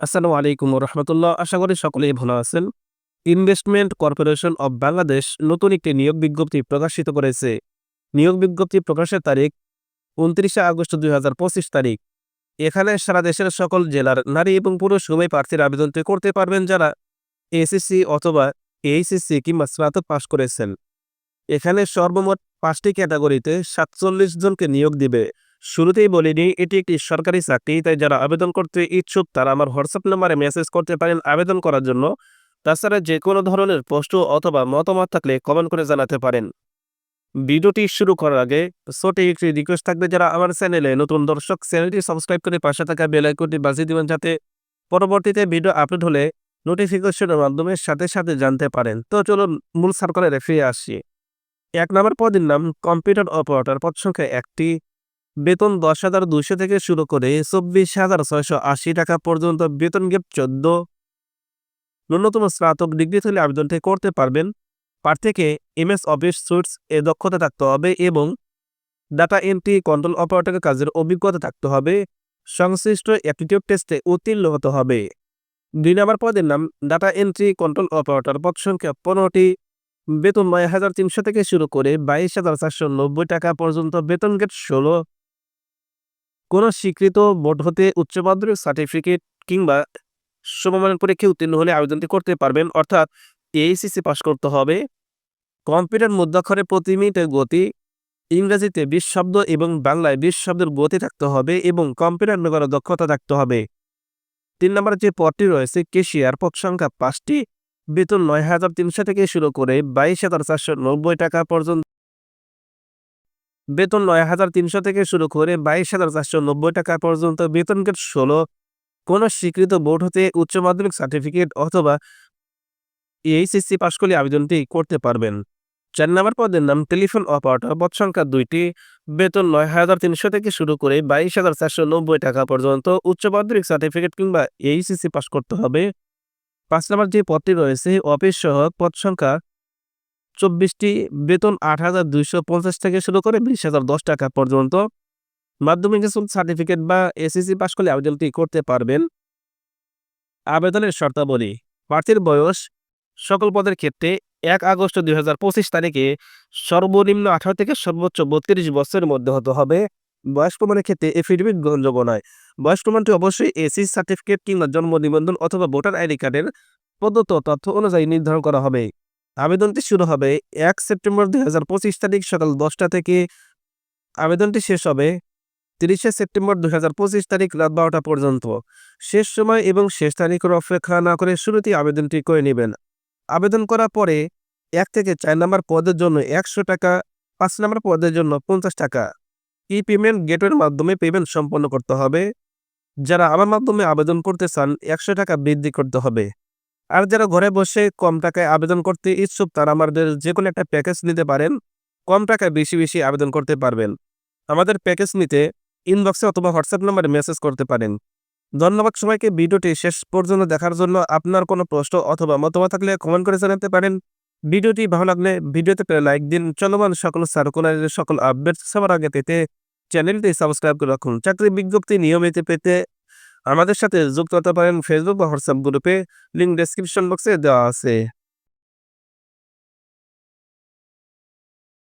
আসসালামু আলাইকুম রহমতুল্লাহ আশা করি সকলেই ভালো আছেন। ইনভেস্টমেন্ট কর্পোরেশন অব বাংলাদেশ নতুন একটি নিয়োগ বিজ্ঞপ্তি প্রকাশিত করেছে। নিয়োগ বিজ্ঞপ্তি প্রকাশের তারিখ উনত্রিশে আগস্ট দুই তারিখ। এখানে সারা দেশের সকল জেলার নারী এবং পুরুষ উভয় প্রার্থীর আবেদনটি করতে পারবেন যারা এসএসসি অথবা এইচএসসি কিংবা স্নাতক পাশ করেছেন। এখানে সর্বমোট পাঁচটি ক্যাটাগরিতে সাতচল্লিশ জনকে নিয়োগ দিবে। শুরুতেই বলিনি, এটি একটি সরকারি চাকরি, তাই যারা আবেদন করতে ইচ্ছুক তারা আমার হোয়াটসঅ্যাপ নাম্বারে মেসেজ করতে পারেন আবেদন করার জন্য। তাছাড়া যে কোনো ধরনের প্রশ্ন অথবা মতামত থাকলে কমেন্ট করে জানাতে পারেন। ভিডিওটি শুরু করার আগে ছোট একটি রিকোয়েস্ট থাকবে যারা আমার চ্যানেলে নতুন দর্শক চ্যানেলটি সাবস্ক্রাইব করে পাশে থাকা বেল আইকনটি বাজিয়ে দিবেন যাতে পরবর্তীতে ভিডিও আপলোড হলে নোটিফিকেশনের মাধ্যমে সাথে সাথে জানতে পারেন। তো চলুন মূল সার্কলে ফিরে আসছি এক নম্বর পদের নাম কম্পিউটার অপারেটর পদ সংখ্যা একটি। বেতন দশ হাজার দুইশো থেকে শুরু করে চব্বিশ হাজার ছয়শো আশি টাকা পর্যন্ত, বেতন গেপ চোদ্দ। ন্যূনতম স্নাতক ডিগ্রি থেকে আবেদনটি করতে পারবেন। প্রার্থীকে এমএস অফিস সুইটস এ দক্ষতা থাকতে হবে এবং ডাটা এন্ট্রি কন্ট্রোল অপারেটরের কাজের অভিজ্ঞতা থাকতে হবে। সংশ্লিষ্ট অ্যাপটিটিউড টেস্টে উত্তীর্ণ হতে হবে। দুই নম্বর পদের নাম, ডাটা এন্ট্রি কন্ট্রোল অপারেটর, পদ সংখ্যা পনেরোটি। বেতন নয় হাজার তিনশো থেকে শুরু করে বাইশ হাজার চারশো নব্বই টাকা পর্যন্ত, বেতন গেট ষোলো। কোনো স্বীকৃত বোর্ড হতে উচ্চ মাধ্যমিক সার্টিফিকেট কিংবা সমমানের পরীক্ষায় উত্তীর্ণ হলে আবেদনটি করতে পারবেন। অর্থাৎ এইচএসসি পাস করতে হবে। কম্পিউটার মুদ্রাক্ষরে প্রতি মিনিটের গতি, ইংরেজিতে বিশ শব্দ এবং বাংলায় বিশ শব্দের গতি থাকতে হবে এবং কম্পিউটার ব্যবহারের দক্ষতা থাকতে হবে। তিন নম্বর যে পদটি রয়েছে কেশিয়ার পদ সংখ্যা পাঁচটি। বেতন নয় হাজার তিনশো থেকে শুরু করে বাইশ হাজার চারশো নব্বই টাকা পর্যন্ত। বেতন নয় হাজার তিনশো থেকে শুরু করে বাইশ হাজার চারশো নব্বই টাকা পর্যন্ত বেতন গেট ষোলো। কোনো স্বীকৃত বোর্ড হতে উচ্চ মাধ্যমিক সার্টিফিকেট অথবা এইচএসসি পাশ করলে আবেদনটি করতে পারবেন। চার নম্বর পদের নাম টেলিফোন অপারেটর, পদ সংখ্যা দুইটি। বেতন নয় হাজার তিনশো থেকে শুরু করে বাইশ হাজার চারশো নব্বই টাকা পর্যন্ত উচ্চ মাধ্যমিক সার্টিফিকেট কিংবা এইচএসসি পাশ করতে হবে। পাঁচ নম্বর যে পদটি রয়েছে, অফিস সহ পদ সংখ্যা চব্বিশটি বেতন আট হাজার দুইশো পঞ্চাশ থেকে শুরু করে বিশ হাজার দশ টাকা পর্যন্ত। মাধ্যমিক স্কুল সার্টিফিকেট বা এসএসসি পাশ করলে আবেদনটি করতে পারবেন। আবেদনের শর্তাবলী। প্রার্থীর বয়স সকল পদের ক্ষেত্রে এক আগস্ট দুই হাজার পঁচিশ তারিখে সর্বনিম্ন আঠারো থেকে সর্বোচ্চ বত্রিশ বছরের মধ্যে হতে হবে। বয়স প্রমাণের ক্ষেত্রে এফিডেভিট গ্রহণযোগ্য নয়। বয়স প্রমাণটি অবশ্যই এসি সার্টিফিকেট কিংবা জন্ম নিবন্ধন অথবা ভোটার আইডি কার্ডের প্রদত্ত তথ্য অনুযায়ী নির্ধারণ করা হবে। আবেদনটি শুরু হবে এক সেপ্টেম্বর দুই তারিখ সকাল দশটা থেকে। আবেদনটি শেষ হবে তিরিশে সেপ্টেম্বর দুই তারিখ রাত বারোটা পর্যন্ত। শেষ সময় এবং শেষ তারিখের অপেক্ষা না করে শুরুতেই আবেদনটি করে নেবেন। আবেদন করার পরে এক থেকে চার নম্বর পদের জন্য একশো টাকা, পাঁচ নম্বর পদের জন্য পঞ্চাশ টাকা। ই পেমেন্ট গেটওয়ের মাধ্যমে পেমেন্ট সম্পন্ন করতে হবে। যারা আমার মাধ্যমে আবেদন করতে চান, একশো টাকা বৃদ্ধি করতে হবে। আর যারা ঘরে বসে কম টাকায় আবেদন করতে ইচ্ছুক, তারা আমাদের যে কোনো একটা প্যাকেজ নিতে পারেন। কম টাকায় বেশি বেশি আবেদন করতে পারবেন। আমাদের প্যাকেজ নিতে ইনবক্সে অথবা হোয়াটসঅ্যাপ নাম্বারে মেসেজ করতে পারেন। ধন্যবাদ সবাইকে। ভিডিওটি শেষ পর্যন্ত দেখার জন্য আপনার কোনো প্রশ্ন অথবা মতামত থাকলে কমেন্ট করে জানাতে পারেন। ভিডিওটি ভালো লাগলে ভিডিওতে লাইক দিন। চলমান সকল সার্কুলারের সকল আপডেট সবার আগে পেতে চ্যানেলটি সাবস্ক্রাইব করে রাখুন। চাকরি বিজ্ঞপ্তি নিয়মিত পেতে আমাদের সাথে যুক্ত হতে পারেন ফেসবুক বা হোয়াটসঅ্যাপ গ্রুপে লিঙ্ক ডেসক্রিপশন বক্সে দেওয়া আছে।